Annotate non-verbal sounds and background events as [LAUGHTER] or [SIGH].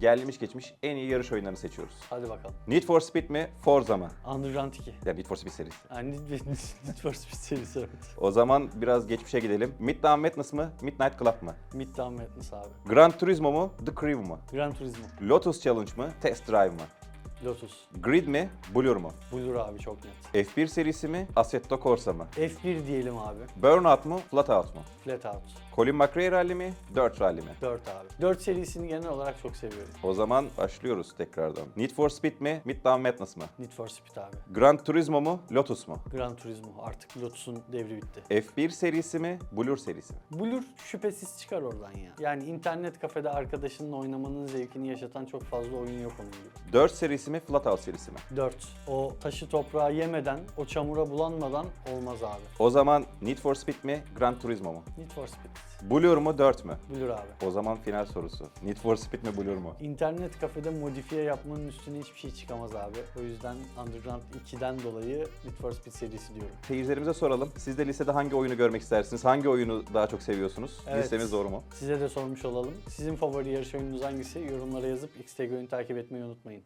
gelmiş geçmiş en iyi yarış oyunlarını seçiyoruz. Hadi bakalım. Need for Speed mi, Forza mı? Underground 2. Yani Need for Speed serisi. Yani Need [LAUGHS] Need for Speed serisi evet. O zaman biraz geçmişe gidelim. Midtown Madness mı, Midnight Club mı? Midtown Madness abi. Gran Turismo mu, The Crew mu? Gran Turismo. Lotus Challenge mı, Test Drive mı? Lotus. Grid mi, Blur mu? Blur abi çok net. F1 serisi mi, Assetto Corsa mı? F1 diyelim abi. Burnout mu, Flatout mu? Flat Out. Colin McRae Rally mi, Dirt Rally mi? 4 abi. 4 serisini genel olarak çok seviyorum. O zaman başlıyoruz tekrardan. Need for Speed mi, Midtown Madness mı? Need for Speed abi. Gran Turismo mu, Lotus mu? Gran Turismo. Artık Lotus'un devri bitti. F1 serisi mi, Blur serisi mi? Blur şüphesiz çıkar oradan ya. Yani internet kafede arkadaşınla oynamanın zevkini yaşatan çok fazla oyun yok onun gibi. 4 serisi mi, Flatout serisi mi? 4. O taşı toprağı yemeden, o çamura bulanmadan olmaz abi. O zaman Need for Speed mi, Gran Turismo mu? Need for Speed. Blur mu, 4 mü? Blur abi. O zaman final sorusu. Need for Speed mi, Blur mu? İnternet kafede modifiye yapmanın üstüne hiçbir şey çıkamaz abi. O yüzden Underground 2'den dolayı Need for Speed serisi diyorum. Seyircilerimize soralım. Siz de listede hangi oyunu görmek istersiniz? Hangi oyunu daha çok seviyorsunuz? Evet. Listemiz doğru mu? Size de sormuş olalım. Sizin favori yarış oyununuz hangisi? Yorumlara yazıp XTGO'yu takip etmeyi unutmayın.